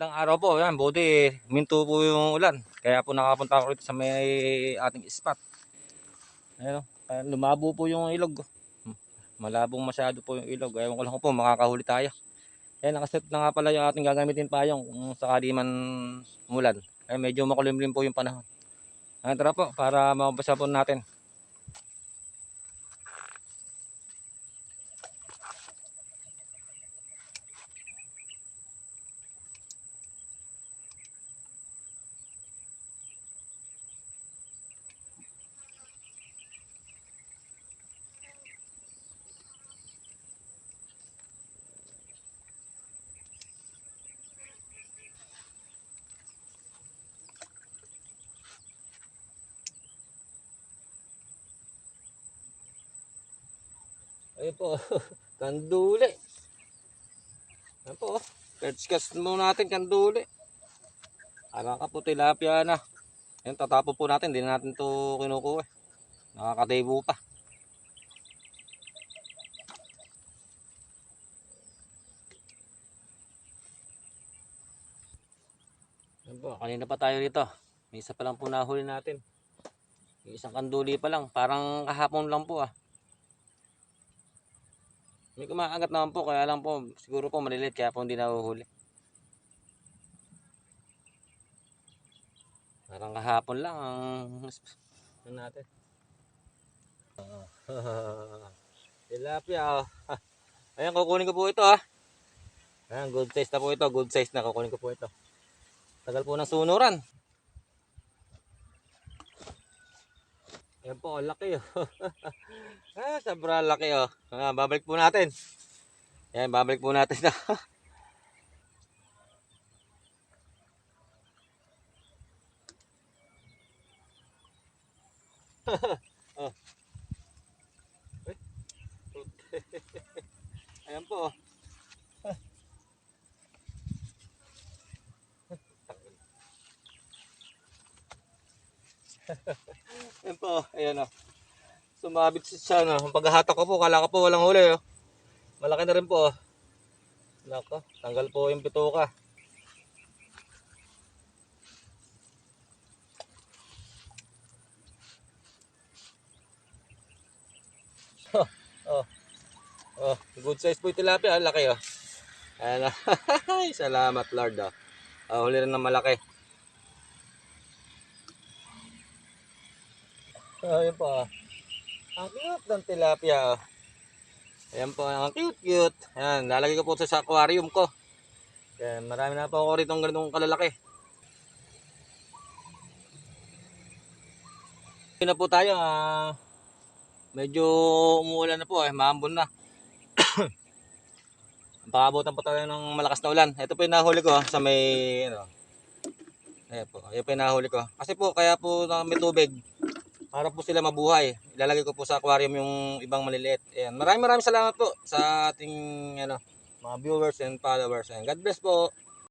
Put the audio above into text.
Magandang araw po. Yan, buti minto po yung ulan. Kaya po nakapunta ako rito sa may ating spot. Ayun, kaya lumabo po yung ilog. Hmm, Malabong masyado po yung ilog. Ewan ko lang po, makakahuli tayo. Ayan, nakaset na nga pala yung ating gagamitin payong kung sakali man umulan. Ay medyo makulimlim po yung panahon. Ayan, tara po, para mabasa po natin. Ayun po, kanduli. Ayun po, first cast mo natin kanduli. Alam ka po, tilapia na. Ayun, tatapo po natin, hindi na natin to kinukuha. Nakakataybo pa. Ayun po, kanina pa tayo rito. May isa pa lang po nahuli natin. May isang kanduli pa lang, parang kahapon lang po ah. May kumakagat naman po, kaya lang po, siguro po maliliit, kaya po hindi nahuhuli. Parang kahapon lang ang ano natin. Tilapia. Ayan, kukunin ko po ito, ha. Ayan, good size na po ito, good size na, kukunin ko po ito. Tagal po ng sunuran. Ayan po, laki, oh. ah, sobrang laki, oh. Ah, babalik po natin. Ayan, babalik po natin na. oh. Eh, Ayan po. oh. Ayan po, ayan o. Sumabit si siya no. Ang paghahatak ko po, kala ko po walang huli oh. Malaki na rin po oh. Nako, tanggal po yung bituka. Oh, oh. Oh, good size po yung tilapia, laki oh. Ayan oh. Salamat Lord oh. Ah, huli rin ng malaki. Oh, yun po. ah. Ang cute ng tilapia. oh. Ayan po, ang cute cute. Ayan, lalagay ko po sa, aquarium ko. Ayan, marami na po ako rito ng ganitong kalalaki. Yun na po tayo. ah. medyo umuulan na po eh, maambon na. Pakabutan po tayo ng malakas na ulan. Ito po yung nahuli ko ah, sa may ano. Ayan po, ayan po yung nahuli ko. Kasi po, kaya po na may tubig, para po sila mabuhay. Ilalagay ko po sa aquarium yung ibang maliliit. Ayan. Maraming maraming salamat po sa ating ano, mga viewers and followers. Ayan. God bless po.